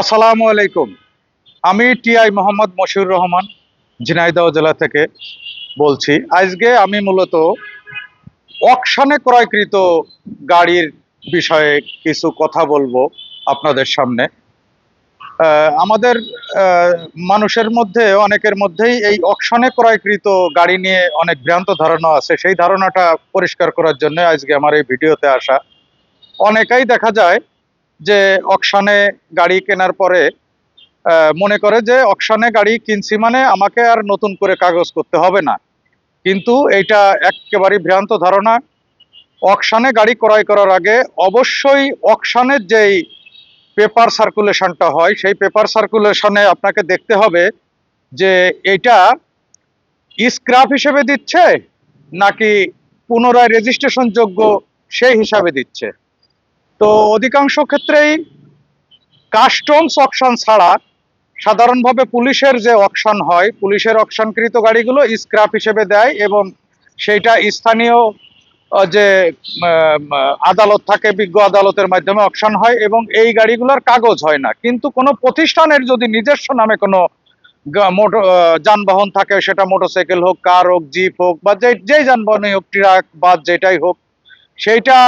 আসসালামু আলাইকুম। আমি টিআই মোহাম্মদ মশিউর রহমান, ঝিনাইদহ জেলা থেকে বলছি। আজকে আমি মূলত অকশানে ক্রয়কৃত গাড়ির বিষয়ে কিছু কথা বলব আপনাদের সামনে। আমাদের মানুষের মধ্যে, অনেকের মধ্যেই এই অকশনে ক্রয়কৃত গাড়ি নিয়ে অনেক ভ্রান্ত ধারণা আছে। সেই ধারণাটা পরিষ্কার করার জন্য আজকে আমার এই ভিডিওতে আসা। অনেকেই দেখা যায় যে অকশানে গাড়ি কেনার পরে মনে করে যে অকশানে গাড়ি কিনছি মানে আমাকে আর নতুন করে কাগজ করতে হবে না। কিন্তু এইটা একেবারেই ভ্রান্ত ধারণা। অকশানে গাড়ি ক্রয় করার আগে অবশ্যই অকশানের যেই পেপার সার্কুলেশনটা হয়, সেই পেপার সার্কুলেশনে আপনাকে দেখতে হবে যে এটা স্ক্র্যাপ হিসেবে দিচ্ছে নাকি পুনরায় রেজিস্ট্রেশন যোগ্য সেই হিসাবে দিচ্ছে। তো অধিকাংশ ক্ষেত্রেই কাস্টমস অকশন ছাড়া সাধারণভাবে পুলিশের যে অকশন হয়, পুলিশের অকশনকৃত গাড়িগুলো স্ক্র্যাপ হিসেবে দেয় এবং সেইটা স্থানীয় যে আদালত থাকে, বিজ্ঞ আদালতের মাধ্যমে অকশন হয় এবং এই গাড়িগুলোর কাগজ হয় না। কিন্তু কোনো প্রতিষ্ঠানের যদি নিজস্ব নামে কোনো মোটর যানবাহন থাকে, সেটা মোটরসাইকেল হোক, কার হোক, জিপ হোক বা যে, যেই যানবাহনই হোক, ট্রাক, বাস যেটাই হোক, সেইটা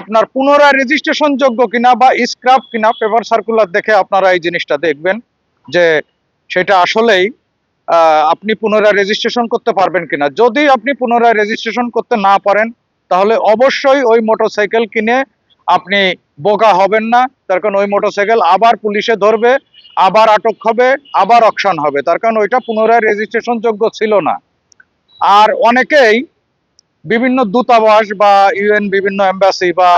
আপনার পুনরায় রেজিস্ট্রেশন যোগ্য কিনা বা স্ক্র্যাপ কিনা পেপার সার্কুলার দেখে আপনারা এই জিনিসটা দেখবেন যে সেটা আসলেই আপনি পুনরায় রেজিস্ট্রেশন করতে পারবেন কিনা। যদি আপনি পুনরায় রেজিস্ট্রেশন করতে না পারেন, তাহলে অবশ্যই ওই মোটরসাইকেল কিনে আপনি বোকা হবেন না। তার কারণ ওই মোটরসাইকেল আবার পুলিশে ধরবে, আবার আটক হবে, আবার অকশন হবে। তার কারণ ওইটা পুনরায় রেজিস্ট্রেশন যোগ্য ছিল না। আর অনেকেই বিভিন্ন দূতাবাস বা ইউএন বিভিন্ন এম্বাসি বা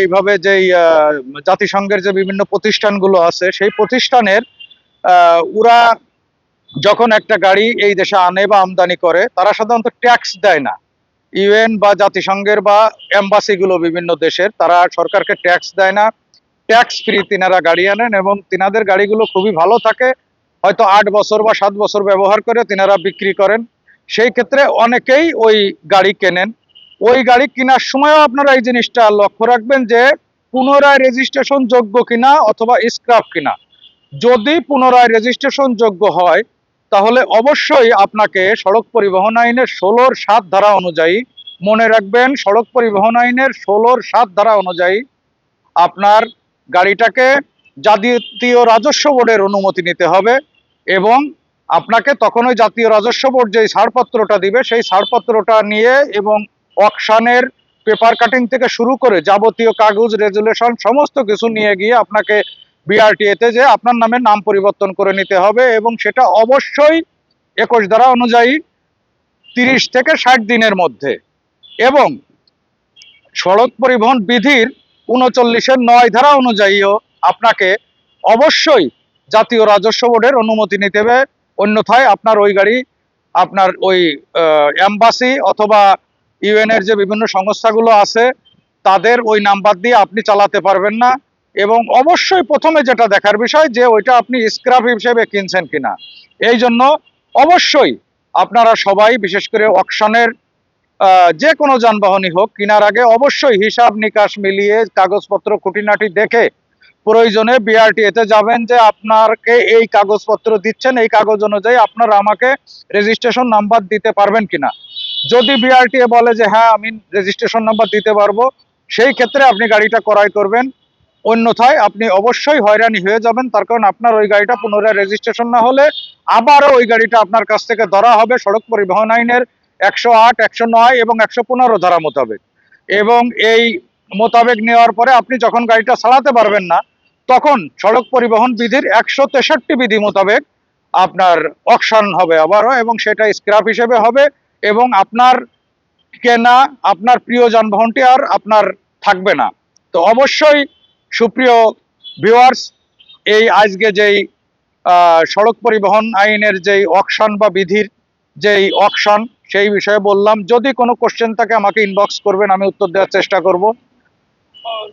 এইভাবে যেই জাতিসংঘের যে বিভিন্ন প্রতিষ্ঠানগুলো আছে, সেই প্রতিষ্ঠানের ওরা যখন একটা গাড়ি এই দেশে আনে বা আমদানি করে, তারা সাধারণত ট্যাক্স দেয় না। ইউএন বা জাতিসংঘের বা এম্বাসিগুলো বিভিন্ন দেশের, তারা সরকারকে ট্যাক্স দেয় না। ট্যাক্স ফ্রি তিনারা গাড়ি আনেন এবং তিনাদের গাড়িগুলো খুবই ভালো থাকে। হয়তো আট বছর বা সাত বছর ব্যবহার করে তিনারা বিক্রি করেন। সেই ক্ষেত্রে অনেকেই ওই গাড়ি কেনেন। ওই গাড়ি কেনার সময়ও আপনারা এই জিনিসটা লক্ষ্য রাখবেন যে পুনরায় রেজিস্ট্রেশন যোগ্য কিনা অথবা স্ক্র্যাপ কিনা। যদি পুনরায় রেজিস্ট্রেশন যোগ্য হয়, তাহলে অবশ্যই আপনাকে সড়ক পরিবহন আইনের ষোলোর সাত ধারা অনুযায়ী মনে রাখবেন, সড়ক পরিবহন আইনের ষোলোর সাত ধারা অনুযায়ী আপনার গাড়িটাকে জাতীয় রাজস্ব বোর্ডের অনুমতি নিতে হবে এবং আপনাকে তখন ওই জাতীয় রাজস্ব বোর্ড যেই ছাড়পত্রটা দিবে, সেই ছাড়পত্রটা নিয়ে এবং অকশানের পেপার কাটিং থেকে শুরু করে যাবতীয় কাগজ রেজুলেশন সমস্ত কিছু নিয়ে গিয়ে আপনাকে বিআরটিএতে যে আপনার নামে নাম পরিবর্তন করে নিতে হবে এবং সেটা অবশ্যই একুশ ধারা অনুযায়ী তিরিশ থেকে ষাট দিনের মধ্যে এবং সড়ক পরিবহন বিধির উনচল্লিশের নয় ধারা অনুযায়ীও আপনাকে অবশ্যই জাতীয় রাজস্ব বোর্ডের অনুমতি নিতে হবে। অন্যথায় আপনার ওই গাড়ি, আপনার ওই এম্বাসি অথবা ইউএন এর যে বিভিন্ন সংস্থাগুলো আছে, তাদের ওই নাম্বার দিয়ে আপনি চালাতে পারবেন না এবং অবশ্যই প্রথমে যেটা দেখার বিষয় যে ওইটা আপনি স্ক্র্যাপ হিসেবে কিনছেন কিনা। এই জন্য অবশ্যই আপনারা সবাই, বিশেষ করে অকশনের যে কোনো যানবাহনই হোক, কেনার আগে অবশ্যই হিসাব নিকাশ মিলিয়ে কাগজপত্র খুঁটিনাটি দেখে প্রয়োজনে বিআরটিএতে যাবেন যে আপনাকে এই কাগজপত্র দিচ্ছেন, এই কাগজ অনুযায়ী আপনারা আমাকে রেজিস্ট্রেশন নাম্বার দিতে পারবেন কিনা। যদি বিআরটিএ বলে যে হ্যাঁ আমি রেজিস্ট্রেশন নাম্বার দিতে পারব, সেই ক্ষেত্রে আপনি গাড়িটা ক্রয় করবেন। অন্যথায় আপনি অবশ্যই হয়রানি হয়ে যাবেন, তার কারণ আপনার ওই গাড়িটা পুনরায় রেজিস্ট্রেশন না হলে আবারও ওই গাড়িটা আপনার কাছ থেকে ধরা হবে সড়ক পরিবহন আইনের একশো আট, একশো নয় এবং একশো পনেরো ধারা মোতাবেক। এবং এই মোতাবেক নেওয়ার পরে আপনি যখন গাড়িটা চালাতে পারবেন না তখন সড়ক পরিবহন বিধির একশো তেষট্টি বিধি মোতাবেক আপনার অকশন হবে আবারও এবং সেটা স্ক্র্যাপ হিসেবে হবে এবং আপনার কেনা, আপনার প্রিয় যানবাহনটি আর আপনার থাকবে না। তো অবশ্যই সুপ্রিয় ভিউয়ার্স এই আজকে যেই সড়ক পরিবহন আইনের যেই অকশন বা বিধির যেই অকশন সেই বিষয়ে বললাম। যদি কোনো কোশ্চেন থাকে আমাকে ইনবক্স করবেন, আমি উত্তর দেওয়ার চেষ্টা করব।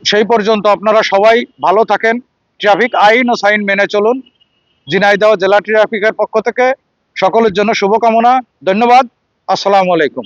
সেই পর্যন্ত আপনারা সবাই ভালো থাকেন। ট্রাফিক আইন ও সাইন মেনে চলুন। ঝিনাইদহ জেলা ট্রাফিকের পক্ষ থেকে সকলের জন্য শুভকামনা। ধন্যবাদ। আসসালামু আলাইকুম।